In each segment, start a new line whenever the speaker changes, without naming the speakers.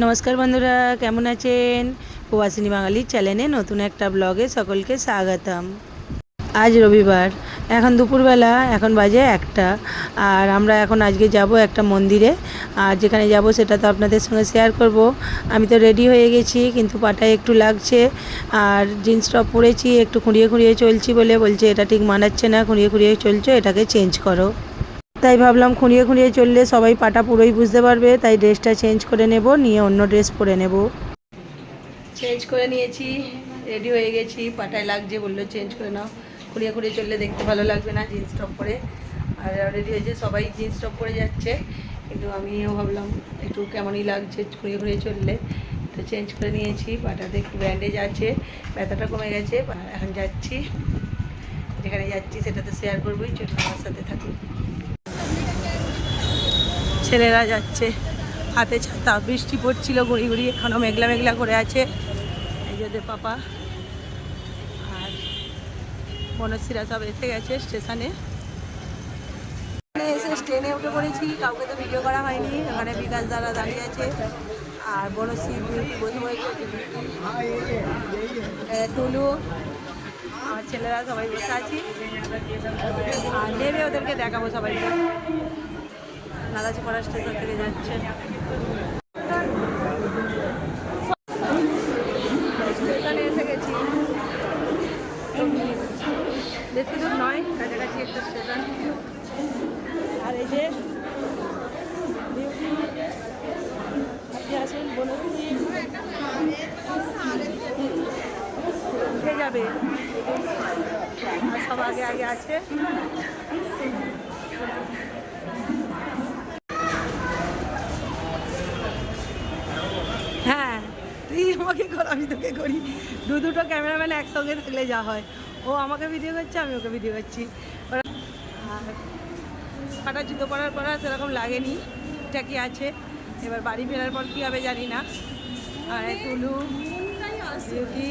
নমস্কার বন্ধুরা, কেমন আছেন? প্রবাসিনী বাঙালির চ্যানেলে নতুন একটা ব্লগে সকলকে স্বাগতম। আজ রবিবার, এখন দুপুরবেলা, এখন বাজে একটা। আর আমরা এখন আজকে যাব একটা মন্দিরে। আর যেখানে যাব সেটা তো আপনাদের সঙ্গে শেয়ার করব। আমি তো রেডি হয়ে গেছি, কিন্তু পাটায় একটু লাগছে। আর জিন্স টপ পরেছি, একটু খুঁড়িয়ে খুঁড়িয়ে চলছি বলে বলছে, এটা ঠিক মানাচ্ছে না, খুঁড়িয়ে খুঁড়িয়ে চলছো, এটাকে চেঞ্জ করো। তাই ভাবলাম খুঁড়িয়ে খুঁড়িয়ে চললে সবাই পাটা পুরোই বুঝতে পারবে, তাই ড্রেসটা চেঞ্জ করে নেব, নিয়ে অন্য ড্রেস পরে নেব। চেঞ্জ করে নিয়েছি রেডি হয়ে গেছি, পাটায় লাগছে বলল চেঞ্জ করে নাও। খুঁড়িয়ে খুঁড়িয়ে চললে দেখতে ভালো লাগবে না জিন্স টপ পরে। আর রেডি হয়েছে, সবাই জিন্স টপ পরে যাচ্ছে। কিন্তু আমিও ভাবলাম একটু কেমনই লাগছে খুঁড়িয়ে খুঁড়িয়ে চললে। তো চেঞ্জ করে নিয়েছি, পাটাতে একটু ব্যান্ডেজ আছে, ব্যথাটা কমে গেছে, এখন যাচ্ছি। যেখানে যাচ্ছি সেটা তো শেয়ার করবোই, চলুন আমার সাথে থাকুন। ছেলেরা যাচ্ছে। হাতে ছাতা, বৃষ্টি পড়ছিল গুঁড়ি গুঁড়ি এখনও মেঘলা মেঘলা করে আছে। এই যে পাপা। আর বনশ্রীরা সব এসে গেছে স্টেশনে। এসে ট্রেনে উঠে পড়েছি, কাউকে তো ভিডিও করা হয়নি ওখানে বিকাশ দ্বারা দাঁড়িয়ে আছে। আর বনশ্রী টুলু আমার ছেলেরা সবাই বসে আছি। আর নেমে ওদেরকে দেখাবো সবাইকে। নালাচিপাড়া স্টেশন থেকে যাচ্ছে। স্টেশনে এসে গেছি। বেশি দূর নয়, কাছাকাছি একটা স্টেশন। আর এই যে আছেন উঠে যাবে? সব আগে আগে আছে। আমাকে কর, আমি তোকে করি। দু দুটো ক্যামেরাম্যান একসঙ্গে থাকলে যা হয়। ও আমাকে ভিডিও করছে, আমি ওকে ভিডিও করছি। ওরা ফাটা জুতো পরার পর আর সেরকম লাগেনি ঠিকঠাকই আছে? এবার বাড়ি ফেরার পর কী হবে জানি না। আর তুলু, বিউটি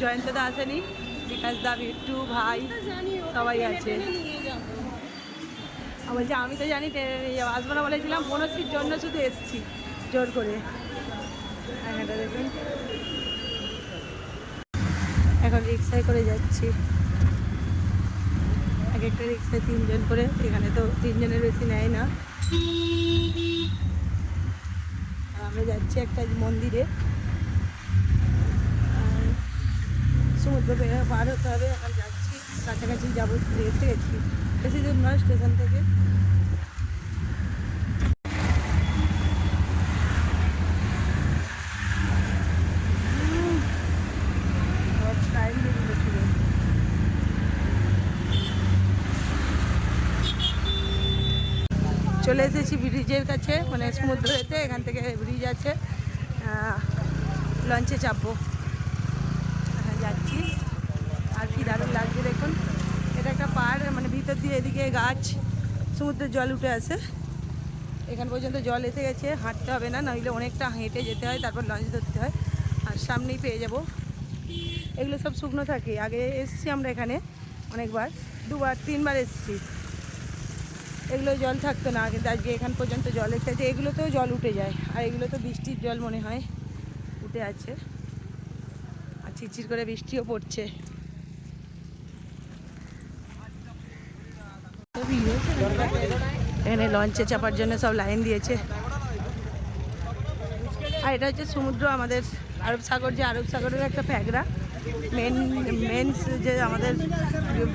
জয়ন্ত দা আসেনি। বিকাশ দা, বিট্টু, ভাই, সবাই আছে। বলছে, আমি তো জানি ট্রেনে নিয়ে যাব। আসব না বলেছিলাম বনশ্রীর জন্য শুধু এসছি, জোর করে। এখন রিক্সায় করে যাচ্ছি। এক একটা রিক্সায় তিনজন করে, এখানে তো তিনজনের বেশি নেয় না। আমরা যাচ্ছি একটা মন্দিরে। আর সমুদ্র পার হতে হবে, এখন যাচ্ছি। কাছাকাছি যাব গেছি। বেশি দূর নয়, স্টেশন থেকে টাইম বেরিয়ে ছিল চলে এসেছি ব্রিজের কাছে মানে সমুদ্রেতে এখান থেকে ব্রিজ আছে। লঞ্চে চাপবো যাচ্ছি। আর কি দারুণ লাগছে দেখুন। এটা একটা পাহাড় মানে ভিতর দিয়ে এদিকে গাছ, সমুদ্রের জল উঠে আসে। এখান পর্যন্ত জল এসে গেছে, হাঁটতে হবে না, নইলে অনেকটা হেঁটে যেতে হয়, তারপর লঞ্চ ধরতে হয়। আর সামনেই পেয়ে যাব। এগুলো সব শুকনো থাকে। আগে এসছি আমরা এখানে অনেকবার, দুবার, তিনবার এসছি। এগুলো জল থাকতো না, কিন্তু আজকে এখান পর্যন্ত জল এসেছে। এগুলোতেও জল উঠে যায়, আর এগুলো তো বৃষ্টির জল মনে হয় উঠে আছে। আর ছিরছির করে বৃষ্টিও পড়ছে। এখানে লঞ্চে চাপার জন্য সব লাইন দিয়েছে। আর এটা হচ্ছে সমুদ্র, আমাদের আরব সাগর, যে আরব সাগরের একটা প্যাগরা মেন মেন্স যে আমাদের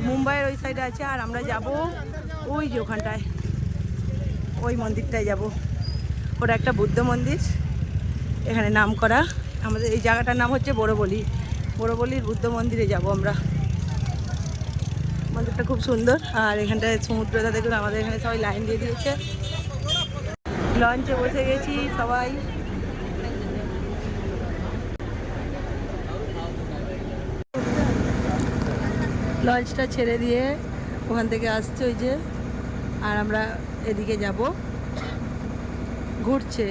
মুম্বাইয়ের ওই সাইডে আছে, আর আমরা যাব ওই যে ওখানটায়। ওই মন্দিরটায় যাব। ওটা একটা বুদ্ধ মন্দির। এখানে নাম করা। আমাদের এই জায়গাটার নাম হচ্ছে বড়বলি। বড়বলির বুদ্ধ মন্দিরে যাব আমরা। মন্দিরটা খুব সুন্দর। আর এখানটায় সমুদ্রটা দেখুন, আমাদের এখানে সবাই লাইন দিয়ে দিয়েছে। লঞ্চে বসে গেছি সবাই। লঞ্চটা ছেড়ে দিয়ে ওখান থেকে আসছে ওই যে আর আমরা এদিকে যাব। ঘুরছে।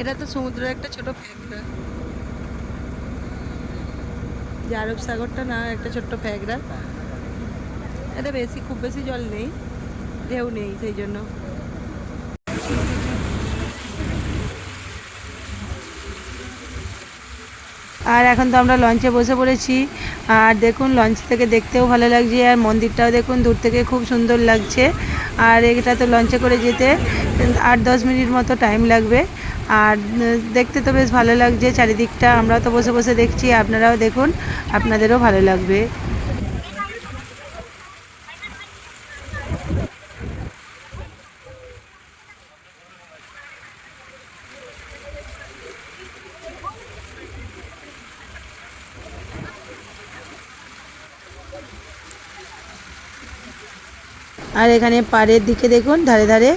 এটা তো সমুদ্রের একটা ছোট ফ্যাকরা যে আরব সাগরটা না, একটা ছোট্ট ফ্যাকরা এটা বেশি, খুব বেশি জল নেই, ঢেউ নেই, সেই জন্য। আর এখন তো আমরা লঞ্চে বসে পড়েছি। আর দেখুন, লঞ্চ থেকে দেখতেও ভালো লাগছে। আর মন্দিরটাও দেখুন, দূর থেকে খুব সুন্দর লাগছে। আর এটা তো লঞ্চে করে যেতে আট দশ মিনিট মতো টাইম লাগবে। আর দেখতে তো বেশ ভালো লাগছে। চারিদিকটা আমরা তো বসে বসে দেখছি। আপনারাও দেখুন, আপনাদেরও ভালো লাগবে। আর এখানে পাড়ের দিকে দেখুন, ধারে ধারে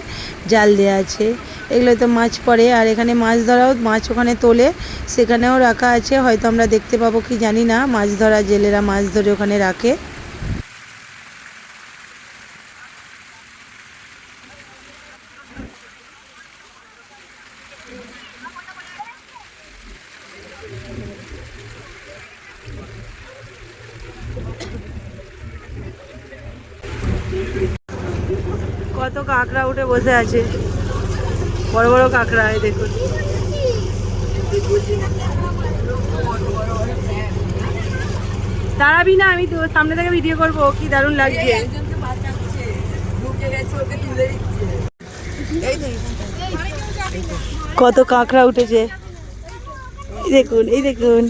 জাল দেওয়া আছে। এগুলো তো মাছ পড়ে, আর এখানে মাছ ধরাও, মাছ ওখানে তোলে। সেখানেও রাখা আছে, হয়তো আমরা দেখতে পাবো, কি জানি না। মাছ ধরা, জেলেরা মাছ ধরে ওখানে রাখে। কত কাঁকড়া উঠে বসে আছে। বড় বড় কাঁকড়া এই দেখুন। দাঁড়াবি না আমি তো সামনে থেকে ভিডিও করব কি দারুণ লাগছে। কত কাঁকড়া উঠেছে। এই দেখুন এই দেখুন।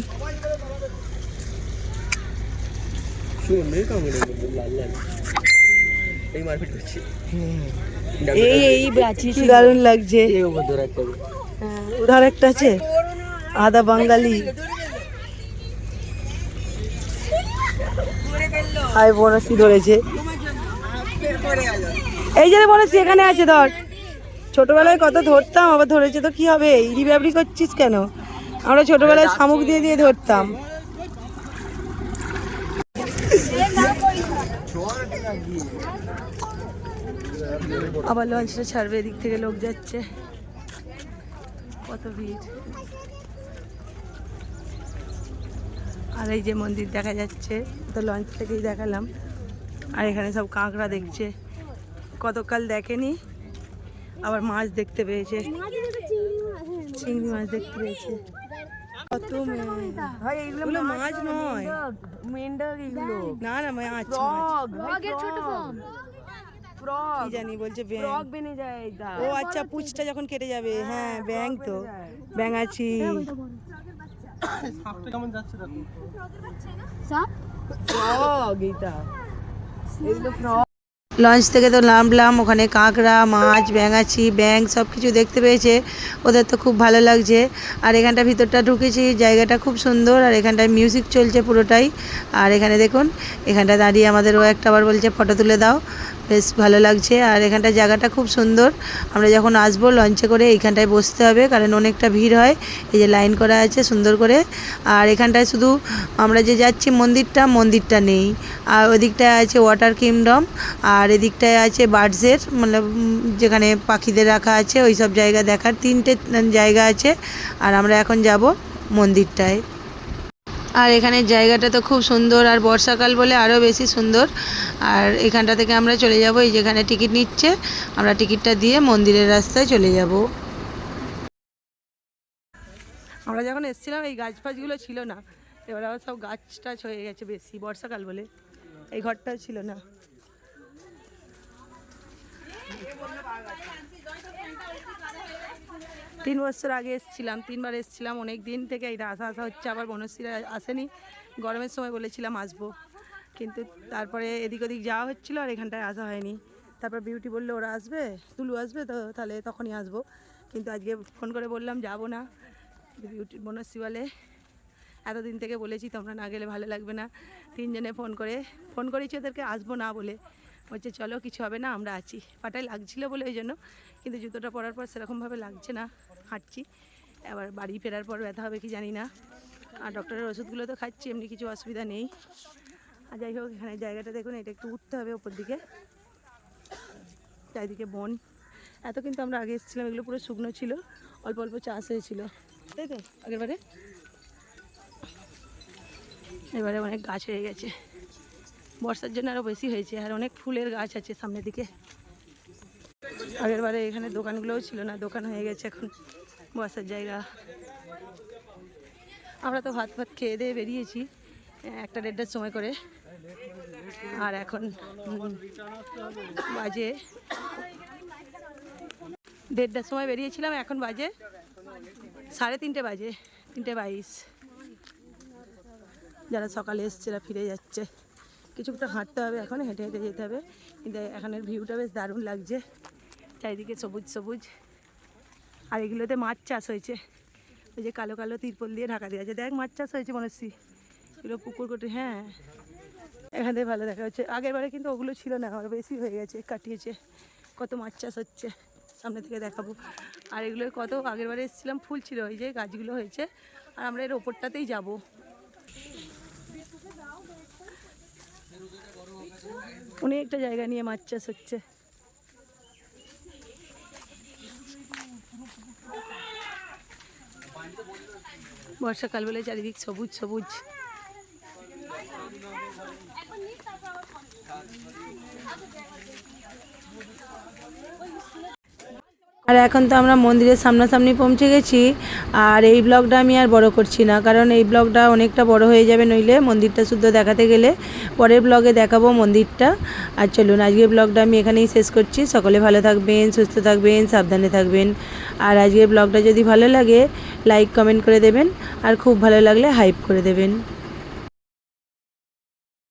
লাল লাল। এই মারপিট করছি।
এই এই কি দারুণ লাগছে।
এই ওপর ধরে একটা
উধার একটা আছে? আদা বাঙালি। হাই বনসি ধরেছে। এই যে বনসি এখানে আছে ধর। ছোটবেলায় কত ধরতাম আবার ধরেছে তো কি হবে? ইরি ব্যাবরি করছিস কেন? আমরা ছোটবেলায় শামুক দিয়ে দিয়ে ধরতাম। আবার লঞ্চটা ছাড়বে এদিক থেকে লোক যাচ্ছে। কত ভিড়। আর এই যে মন্দির দেখা যাচ্ছে তো লঞ্চ থেকেই দেখালাম। আর এখানে সব কাঁকড়া দেখছে। কতকাল দেখেনি আবার মাছ দেখতে পেয়েছে। চিংড়ি মাছ দেখতে পেয়েছে। কত মাছ নয়। না না মাছ মাছ।
ছোট ফ্রগ
কি জানি বলছে
ফ্রগ বেনে যায় এটা
ও আচ্ছা পুচটা যখন কেটে যাবে হ্যাঁ ব্যাং তো। ব্যাং আছি।
ফ্রগ এটা এগুলো ফ্রগ
লঞ্চ থেকে তো নামলাম ওখানে কাঁকড়া মাছ ব্যাঙাচি ব্যাং সব কিছু দেখতে পেয়েছে। ওদের তো খুব ভালো লাগছে। আর এখানটা ভিতরটা ঢুকেছি জায়গাটা খুব সুন্দর আর এখানটায় মিউজিক চলছে পুরোটাই। আর এখানে দেখুন এখানটা দাঁড়িয়ে আমাদের ও একটা আবার বলছে ফটো তুলে দাও। বেশ ভালো লাগছে। আর এখানটা জায়গাটা খুব সুন্দর। আমরা যখন আসব লঞ্চে করে এইখানটায় বসতে হবে, কারণ অনেকটা ভিড় হয়। এই যে লাইন করা আছে সুন্দর করে। আর এখানটায় শুধু আমরা যে যাচ্ছি মন্দিরটা মন্দিরটা নেই। আর ওদিকটায় আছে ওয়াটার কিংডম আর এদিকটায় আছে বার্ডসের মানে যেখানে পাখিদের রাখা আছে ওই সব জায়গা দেখার তিনটে জায়গা আছে। আর আমরা এখন যাব মন্দিরটায়। আর এখানের জায়গাটা তো খুব সুন্দর, আর বর্ষাকাল বলে আরও বেশি সুন্দর। আর এখানটা থেকে আমরা চলে যাব, এই যেখানে টিকিট নিচ্ছে, আমরা টিকিটটা দিয়ে মন্দিরের রাস্তায় চলে যাব। আমরা যখন এসেছিলাম, এই গাছ ফাছগুলো ছিল না। এবার আবার সব গাছ টাছ হয়ে গেছে বেশি, বর্ষাকাল বলে। এই ঘরটাও ছিল না। তিন বছর আগে এসেছিলাম, তিনবার এসেছিলাম। অনেক দিন থেকে এটা আসা আসা হচ্ছে, আবার বনশ্রীরা আসেনি। গরমের সময় বলেছিলাম আসব। কিন্তু তারপরে এদিক ওদিক যাওয়া হচ্ছিল আর এখানটায় আসা হয়নি। তারপর বিউটি বলল, ওরা আসবে? তুলু আসবে তো? তাহলে তখনই আসব। কিন্তু আজকে ফোন করে বললাম, যাব না। বিউটি বনশ্রী বলে, এতদিন থেকে বলেছি তোমরা না গেলে ভালো লাগবে না। তিনজনে ফোন করে ফোন করেছি ওদেরকে, আসব না বলে। বলছে, চলো, কিছু হবে না, আমরা আছি। পাটায় লাগছিল বলে ওই জন্য, কিন্তু জুতোটা পরার পর সেরকমভাবে লাগছে না, হাঁটছি। এবার বাড়ি ফেরার পর ব্যথা হবে কি জানি না। আর ডক্টরের ওষুধগুলো তো খাচ্ছি, এমনি কিছু অসুবিধা নেই। আর যাই হোক, এখানে জায়গাটা দেখুন, এটা একটু উঠতে হবে ওপর দিকে। চারিদিকে বন। এত কিন্তু আমরা আগে এসেছিলাম, এগুলো পুরো শুকনো ছিল, অল্প অল্প চাষ হয়েছিল। তাই তো আগেরবারে এবারে অনেক গাছ হয়ে গেছে। বর্ষার জন্য আরও বেশি হয়েছে, আর অনেক ফুলের গাছ আছে সামনের দিকে। আগের বারে এখানে দোকানগুলোও ছিল না, দোকান হয়ে গেছে এখন বসার জায়গা। আমরা তো ভাত ভাত খেয়ে দিয়ে বেরিয়েছি, একটা দেড়টার সময় করে। আর এখন বাজে দেড়টার সময় বেরিয়েছিলাম, এখন বাজে সাড়ে তিনটে বাজে, তিনটে বাইশ। যারা সকালে এসছে ফিরে যাচ্ছে। কিছুটা হাঁটতে হবে এখন হেঁটে হেঁটে যেতে হবে। কিন্তু এখানের ভিউটা বেশ দারুণ লাগছে। চারিদিকে সবুজ সবুজ। আর এগুলোতে মাছ চাষ হয়েছে। ওই যে কালো কালো তিরপল দিয়ে ঢাকা দেওয়া আছে। দেখ, মাছ চাষ হয়েছে মনস্বী এগুলো পুকুর কোটে হ্যাঁ। এখান থেকে ভালো দেখা হচ্ছে আগের বারে কিন্তু ওগুলো ছিল না আরও বেশি হয়ে গেছে, কাটিয়েছে। কত মাছ চাষ হচ্ছে। সামনে থেকে দেখাবো। আর এগুলো কত, আগের বারে এসেছিলাম, ফুল ছিল। ওই যে গাছগুলো হয়েছে। আর আমরা এর ওপরটাতেই যাব। অনেকটা জায়গা নিয়ে মাছ চাষ হচ্ছে। বর্ষাকাল বলে চারিদিক সবুজ সবুজ। আর এখন তো আমরা মন্দিরের সামনাসামনি পৌঁছে গেছি। আর এই ব্লগটা আমি আর বড় করছি না, কারণ এই ব্লগটা অনেকটা বড় হয়ে যাবে নইলে মন্দিরটা শুদ্ধ দেখাতে গেলে। পরের ব্লগে দেখাবো মন্দিরটা। আর চলুন, আজকের ব্লগটা আমি এখানেই শেষ করছি। সকলে ভালো থাকবেন, সুস্থ থাকবেন, সাবধানে থাকবেন। আর আজকের ব্লগটা যদি ভালো লাগে লাইক কমেন্ট করে দেবেন। আর খুব ভালো লাগলে হাইপ করে দেবেন।